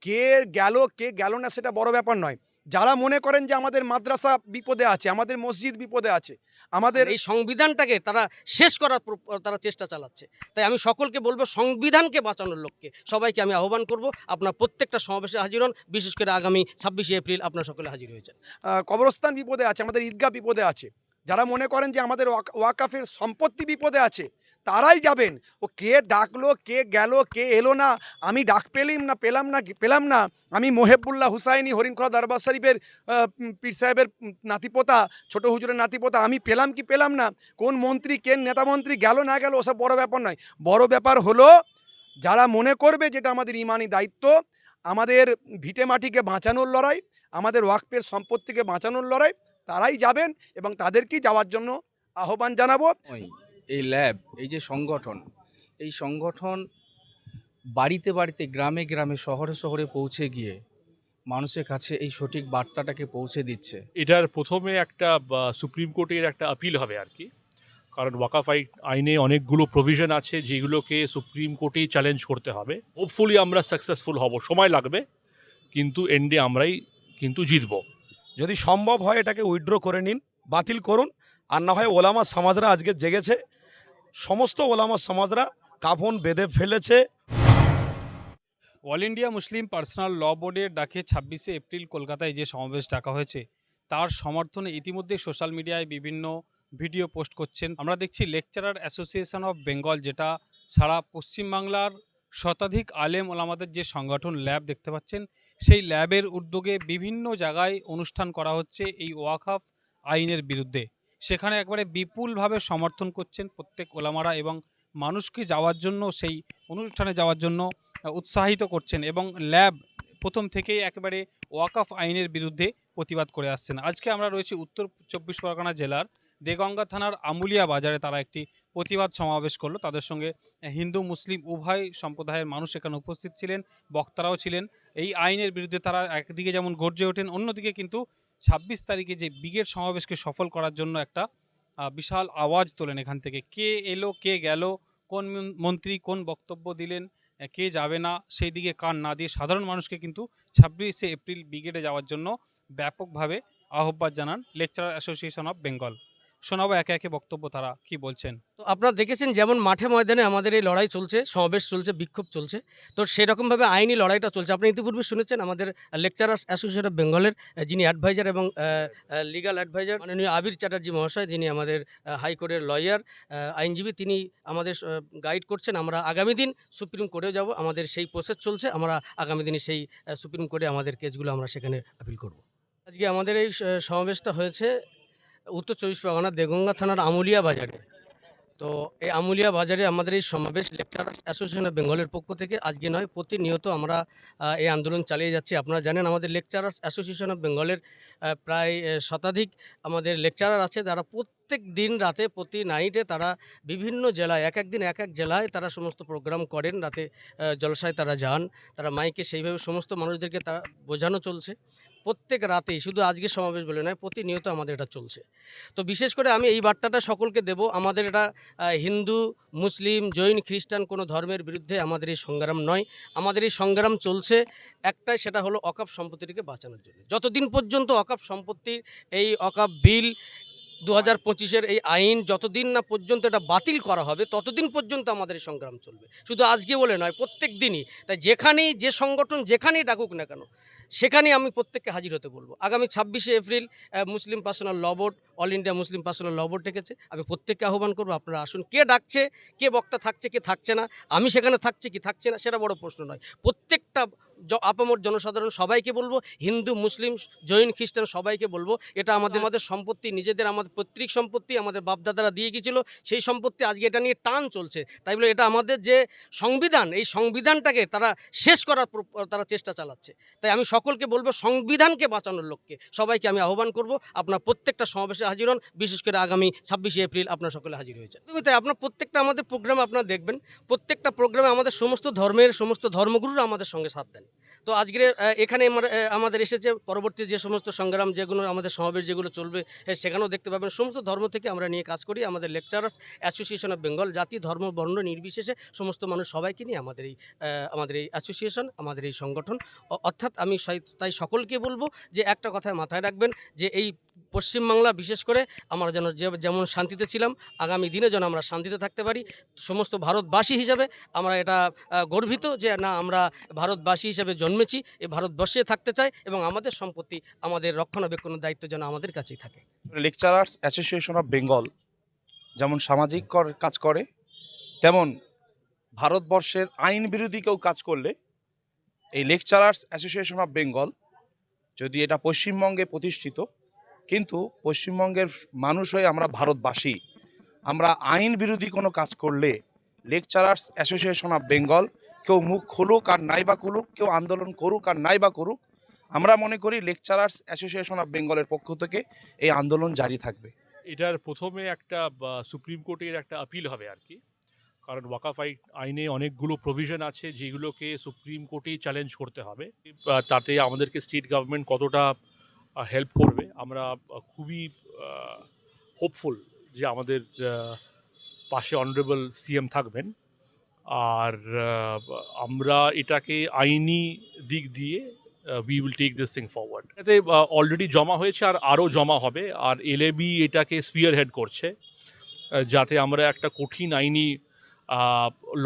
কে গেল কে গেল না সেটা বড় ব্যাপার নয়। যারা মনে করেন যে আমাদের মাদ্রাসা বিপদে আছে আমাদের মসজিদ বিপদে আছে আমাদের এই সংবিধানটাকে তারা শেষ করার তারা চেষ্টা চালাচ্ছে। তাই আমি সকলকে বলব সংবিধানকে বাঁচানোর লক্ষ্যে সবাইকে আমি আহ্বান করব আপনার প্রত্যেকটা সমাবেশে হাজির হন। বিশেষ করে আগামী ছাব্বিশে এপ্রিল আপনার সকলে হাজির হয়েছেন কবরস্থান বিপদে আছে আমাদের ঈদগাহ বিপদে আছে। যারা মনে করেন যে আমাদের ওয়াক- ওয়াকাফের সম্পত্তি বিপদে আছে তারাই যাবেন। ও কে ডাকলো, কে গেল, কে এলো না, আমি ডাক পেলিম না, পেলাম না পেলাম না। আমি মোহেবুল্লাহ হুসাইনি, হরিণখোলা দরবার শরীফের পীর সাহেবের নাতিপোতা, ছোট হুজুরের নাতিপোতা, আমি পেলাম কি পেলাম না? কোন মন্ত্রী কে নেতা মন্ত্রী, গেল না গেল, ওসব বড় ব্যাপার নয়। বড় ব্যাপার হলো, যারা মনে করবে যেটা আমাদের ইমানি দায়িত্ব, আমাদের ভিটে মাটিকে বাঁচানোর লড়াই, আমাদের ওয়াকফের সম্পত্তিকে বাঁচানোর লড়াই, তারাই যাবেন এবং তাদেরকেই যাওয়ার জন্য আহ্বান জানাব। এই ল্যাব এই যে সংগঠন এই সংগঠন বাড়িতে বাড়িতে গ্রামে গ্রামে শহরে শহরে পৌঁছে গিয়ে মানুষের কাছে এই সঠিক বার্তাটাকে পৌঁছে দিচ্ছে। এটার প্রথমে একটা বা, সুপ্রিম কোর্টের একটা আপিল হবে আর কি। কারণ ওয়াকাফাই আইনে অনেকগুলো প্রভিশন আছে যেগুলোকে সুপ্রিম কোর্টেই চ্যালেঞ্জ করতে হবে। হোপফুলি আমরা সাকসেসফুল হব সময় লাগবে কিন্তু এন্ডে আমরাই কিন্তু জিতবো। যদি সম্ভব হয় এটাকে উইথড্র করে নিন বাতিল করুন আর না হয় ওলামা সমাজরা আজকে জেগেছে সমস্ত ওলামা সমাজরা কাফন বেঁধে ফেলেছে। All India Muslim personal law বোর্ডের ডাকে ছাব্বিশে এপ্রিল কলকাতায় যে সমাবেশ ডাকা হয়েছে, তার সমর্থনে ইতিমধ্যে সোশ্যাল মিডিয়ায় বিভিন্ন ভিডিও পোস্ট করছেন। আমরা দেখছি লেকচারার অ্যাসোসিয়েশন অফ বেঙ্গল, যেটা সারা পশ্চিমবাংলার শতাধিক আলেম ওলামাদের যে সংগঠন ল্যাব দেখতে পাচ্ছেন, সেই ল্যাবের উদ্যোগে বিভিন্ন জায়গায় অনুষ্ঠান করা হচ্ছে এই ওয়াকাফ আইনের বিরুদ্ধে। সেখানে একবারে বিপুলভাবে সমর্থন করছেন প্রত্যেক ওলামারা এবং মানুষকে যাওয়ার জন্য, সেই অনুষ্ঠানে যাওয়ার জন্য উৎসাহিত করছেন এবং ল্যাব প্রথম থেকেই একেবারে ওয়াকফ আইনের বিরুদ্ধে প্রতিবাদ করে আসছেন। আজকে আমরা রয়েছি উত্তর চব্বিশ পরগনা জেলার দেগঙ্গা থানার আমুলিয়া বাজারে। তারা একটি প্রতিবাদ সমাবেশ করল। তাদের সঙ্গে হিন্দু, মুসলিম উভয় সম্প্রদায়ের মানুষ এখানে উপস্থিত ছিলেন, বক্তারাও ছিলেন। এই আইনের বিরুদ্ধে তারা একদিকে যেমন গর্জে ওঠেন, অন্যদিকে কিন্তু ছাব্বিশ তারিখে যে ব্রিগেড সমাবেশকে সফল করার জন্য একটা বিশাল আওয়াজ তোলেন এখান থেকে। কে এলো, কে গেল, কোন মন্ত্রী কোন বক্তব্য দিলেন কে যাবে না, সেই দিকে কান না দিয়ে সাধারণ মানুষকে কিন্তু ছাব্বিশে এপ্রিল ব্রিগেডে যাওয়ার জন্য ব্যাপকভাবে আহ্বান জানান লেকচারার অ্যাসোসিয়েশন অফ বেঙ্গল। শোনাবো একে একে বক্তব্য তারা কি বলছেন। তো আপনারা দেখেছেন যেমন মাঠে ময়দানে আমাদের এই লড়াই চলছে, সমাবেশ চলছে, বিক্ষোভ চলছে। তো সেরকমভাবে আইনি লড়াইটা চলছে। আপনি ইতিপূর্বে শুনেছেন আমাদের লেকচারার্স অ্যাসোসিয়েশন অফ বেঙ্গলের যিনি অ্যাডভাইজার এবং লিগাল অ্যাডভাইজার মাননীয় আবির চ্যাটার্জি মহাশয়, যিনি আমাদের হাইকোর্টের লয়ার আইনজীবী, তিনি আমাদের গাইড করছেন। আমরা আগামী দিন সুপ্রিম কোর্টেও যাব। আমাদের সেই প্রসেস চলছে। আমরা আগামী দিনে সেই সুপ্রিম কোর্টে আমাদের কেসগুলো আমরা সেখানে আপিল করব। আজকে আমাদের এই সমাবেশটা হয়েছে উত্তর চব্বিশ পরগনা দেগঙ্গা থানার আমুলিয়া বাজারে। তো এই আমুলিয়া বাজারে আমাদের এই সমাবেশ লেকচার অ্যাসোসিয়েশন অফ বেঙ্গলের পক্ষ থেকে আজকে নয়, প্রতিনিয়ত আমরা এই আন্দোলন চালিয়ে যাচ্ছি। আপনারা জানেন আমাদের লেকচারার্স অ্যাসোসিয়েশন অফ বেঙ্গলের প্রায় শতাধিক আমাদের লেকচারার আছে। তারা প্রত্যেক দিন রাতে, প্রতি নাইটে তারা বিভিন্ন জেলায়, এক এক দিন এক এক জেলায় তারা সমস্ত প্রোগ্রাম করেন। রাতে জলসায় তারা যান। তারা মাইকে সেইভাবে সমস্ত মানুষদেরকে তারা বোঝানো চলছে। প্রত্যেক রাতে শুধু আজকে সমাবেশ বলে নয়, প্রতিনিয়ত আমাদের এটা চলছে। তো বিশেষ করে আমি এই বার্তাটা সকলকে দেব, আমাদের এটা হিন্দু, মুসলিম, জৈন, খ্রিস্টান কোনো ধর্মের বিরুদ্ধে আমাদের এই সংগ্রাম নয়। আমাদের এই সংগ্রাম চলছে, একটাই সেটা হলো অকাপ সম্পত্তিটিকে বাঁচানোর জন্য। যতদিন পর্যন্ত অকাপ সম্পত্তির এই অকাপ বিল দু হাজার পঁচিশের এই আইন যতদিন না পর্যন্ত এটা বাতিল করা হবে, ততদিন পর্যন্ত আমাদের এই সংগ্রাম চলবে। শুধু আজকে বলে নয়, প্রত্যেক দিনই। তাই যেখানেই যে সংগঠন যেখানেই ডাকুক না কেন, সেখানেই আমি প্রত্যেককে হাজির হতে বলব। আগামী ছাব্বিশে April Muslim personal law board, all India Muslim personal law board ডেকেছে। আমি প্রত্যেককে আহ্বান করব, আপনারা আসুন। কে ডাকছে, কে বক্তা থাকছে, কে থাকছে না, আমি সেখানে থাকছি কি থাকছে না, সেটা বড় প্রশ্ন নয়। প্রত্যেকটা আপামর জনসাধারণ সবাইকে বলব হিন্দু মুসলিম জৈন খ্রিস্টান সবাইকে বলব এটা আমাদের আমাদের সম্পত্তি নিজেদের আমাদের পৈতৃক সম্পত্তি আমাদের বাপদাদারা দিয়ে গিয়েছিল সেই সম্পত্তি আজকে এটা নিয়ে টান চলছে। তাই বলে এটা আমাদের যে সংবিধান এই সংবিধানটাকে তারা শেষ করার তারা চেষ্টা চালাচ্ছে। তাই আমি সকলকে বলব সংবিধানকে বাঁচানোর লক্ষ্যে সবাইকে আমি আহ্বান করব আপনার প্রত্যেকটা সমাবেশে হাজির হন বিশেষ করে আগামী ছাব্বিশে এপ্রিল আপনার সকলে হাজির হয়েছে তুমি তাই আপনার প্রত্যেকটা আমাদের প্রোগ্রাম আপনারা দেখবেন প্রত্যেকটা প্রোগ্রামে আমাদের সমস্ত ধর্মের সমস্ত ধর্মগুরুরা আমাদের সঙ্গে সাথ দেন। তো আজকে এখানে আমাদের এসেছে পরবর্তী যে সমস্ত সংগ্রাম, যেগুলো আমাদের সমাবেশ যেগুলো চলবে সেখানেও দেখতে পাবেন। সমস্ত ধর্ম থেকে আমরা নিয়ে কাজ করি, আমাদের লেকচারার্স অ্যাসোসিয়েশন অফ বেঙ্গল জাতি, ধর্ম, বর্ণ নির্বিশেষে সমস্ত মানুষ সবাইকে নিয়ে আমাদের এই আমাদের এই অ্যাসোসিয়েশন আমাদের এই সংগঠন। অর্থাৎ আমি তাই সকলকে বলব যে একটা কথায় মাথায় রাখবেন যে এই পশ্চিমবাংলা, বিশেষ করে আমরা যেন যেমন শান্তিতে ছিলাম, আগামী দিনে যেন আমরা শান্তিতে থাকতে পারি। সমস্ত ভারতবাসী হিসাবে আমরা এটা গর্বিত যে না, আমরা ভারতবাসী হিসাবে জন্মেছি এই ভারতবর্ষে থাকতে চাই এবং আমাদের সম্পত্তি, আমাদের রক্ষণাবেক্ষণের দায়িত্ব যেন আমাদের কাছেই থাকে। লেকচারার্স অ্যাসোসিয়েশন অফ বেঙ্গল যেমন সামাজিক কর- কাজ করে, তেমন ভারতবর্ষের আইন বিরোধী কেউ কাজ করলে, এই লেকচারার্স অ্যাসোসিয়েশন অফ বেঙ্গল যদি এটা পশ্চিমবঙ্গে প্রতিষ্ঠিত কিন্তু পশ্চিমবঙ্গের মানুষ হয়ে আমরা ভারতবাসী, আমরা আইন বিরোধী কোনো কাজ করলে লেকচারার্স অ্যাসোসিয়েশন অফ বেঙ্গল কেউ মুখ খুলুক আর নাই বা খুলুক, কেউ আন্দোলন করুক আর নাই বা করুক, আমরা মনে করি লেকচারার্স অ্যাসোসিয়েশন অফ বেঙ্গলের পক্ষ থেকে এই আন্দোলন জারি থাকবে। এটার প্রথমে একটা সুপ্রিম কোর্টের একটা আপিল হবে আর কি। কারণ ওয়াকাফাই আইনে অনেকগুলো প্রভিশন আছে যেগুলোকে সুপ্রিম কোর্টেই চ্যালেঞ্জ করতে হবে। তাতে আমাদেরকে স্টেট গভর্নমেন্ট কতটা হেল্প করবে। আমরা খুবই হোপফুল যে আমাদের পাশে অনারেবল সিএম থাকবেন। আর আমরা এটাকে আইনি দিক দিয়ে we will take this thing forward এতে অলরেডি জমা হয়েছে আর আরও জমা হবে। আর এলএবি এটাকে স্পিয়ার হেড করছে যাতে আমরা একটা কঠিন আইনি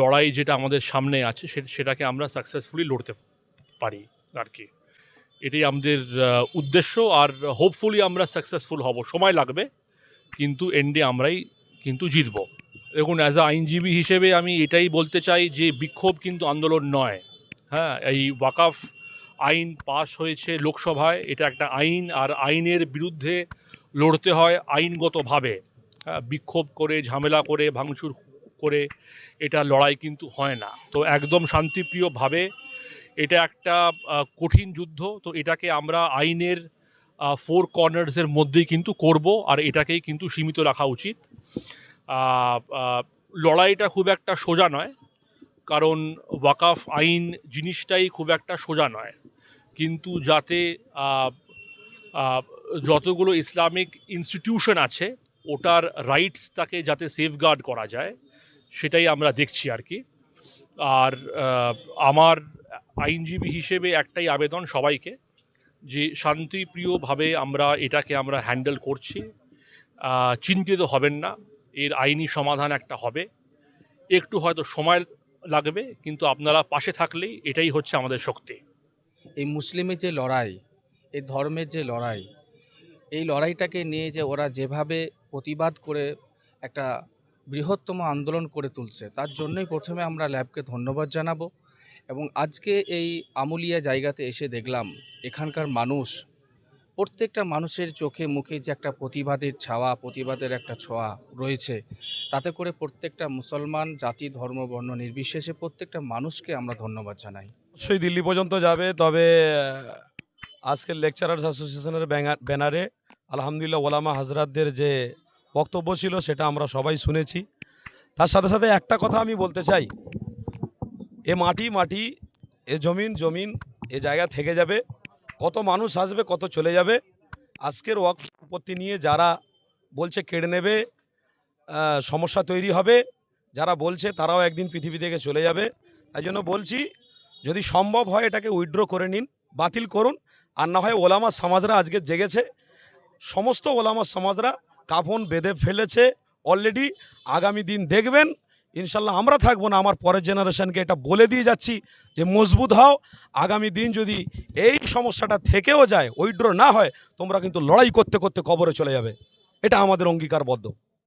লড়াই যেটা আমাদের সামনে আছে সেটাকে আমরা সাকসেসফুলি লড়তে পারি আর কি। এটাই আমাদের উদ্দেশ্য আর হোপফুলি আমরা সাকসেসফুল হব। সময় লাগবে কিন্তু এন্ডে আমরাই কিন্তু জিতব। দেখুন অ্যাজ আ আইনজীবী হিসেবে আমি এটাই বলতে চাই যে বিক্ষোভ কিন্তু আন্দোলন নয়। হ্যাঁ এই ওয়াকাফ আইন পাস হয়েছে লোকসভায় এটা একটা আইন আর আইনের বিরুদ্ধে লড়তে হয় আইনগতভাবে। হ্যাঁ, বিক্ষোভ করে ঝামেলা করে ভাঙচুর করে এটা লড়াই কিন্তু হয় না। তো একদম শান্তিপ্রিয়ভাবে এটা একটা কঠিন যুদ্ধ, তো এটাকে আমরা আইনের ফোর কর্নার্সের মধ্যেই কিন্তু করব আর এটাকেই কিন্তু সীমিত রাখা উচিত। লড়াইটা খুব একটা সোজা নয়, কারণ ওয়াকাফ আইন জিনিসটাই খুব একটা সোজা নয়। কিন্তু যাতে যতগুলো ইসলামিক ইনস্টিটিউশন আছে, ওটার রাইটসটাকে যাতে সেফগার্ড করা যায়, সেটাই আমরা দেখছি আর কি। আর আমার আইনজীবী হিসেবে একটাই আবেদন সবাইকে যে শান্তিপ্রিয়ভাবে আমরা এটাকে আমরা হ্যান্ডেল করছি। চিন্তিত হবেন না, এর আইনি সমাধান একটা হবে। একটু হয়তো সময় লাগবে, কিন্তু আপনারা পাশে থাকলেই এটাই হচ্ছে আমাদের শক্তি। এই মুসলিমের যে লড়াই এই ধর্মের যে লড়াই, এই লড়াইটাকে নিয়ে যে ওরা যেভাবে প্রতিবাদ করে একটা বৃহত্তম আন্দোলন করে তুলছে, তার জন্যই প্রথমে আমরা ল্যাবকে ধন্যবাদ জানাব। এবং আজকে এই আমুলিয়া জায়গাতে এসে দেখলাম, এখানকার মানুষ, প্রত্যেকটা মানুষের চোখে মুখে যে একটা প্রতিবাদের ছাওয়া, প্রতিবাদের একটা ছোঁয়া রয়েছে। তাতে করে প্রত্যেকটা মুসলমান জাতি, ধর্ম, বর্ণ নির্বিশেষে প্রত্যেকটা মানুষকে আমরা ধন্যবাদ জানাই। অবশ্যই দিল্লি পর্যন্ত যাবে, তবে আজকের লেকচারার্স অ্যাসোসিয়েশনের ব্যানারে আলহামদুলিল্লাহ ওলামা হাজরাতদের যে বক্তব্য ছিল, সেটা আমরা সবাই শুনেছি। তার সাথে সাথে একটা কথা আমি বলতে চাই। এ মাটি মাটি, এ জমিন জমিন, এ জায়গা থেকে যাবে। কত মানুষ আসবে, কত চলে যাবে। আজকের ওয়াক নিয়ে যারা বলছে কেড়ে নেবে সমস্যা তৈরি হবে। যারা বলছে তারাও একদিন পৃথিবী থেকে চলে যাবে। তাই জন্য বলছি, যদি সম্ভব হয় এটাকে উইথড্র করে নিন, বাতিল করুন। আর না হয় ওলামা সমাজরা আজকে জেগেছে। সমস্ত ওলামা সমাজরা কাফন বেঁধে ফেলেছে। অলরেডি আগামী দিন দেখবেন ইনশাল্লাহ আমরা থাকব না, আমার পরের জেনারেশনকে এটা বলে দিয়ে যাচ্ছি যে মজবুত হও, আগামী দিন যদি এই সমস্যাটা থেকেও যায় উইড্র না হয়, তোমরা কিন্তু লড়াই করতে করতে কবরে চলে যাবে। এটা আমাদের অঙ্গীকারবদ্ধ।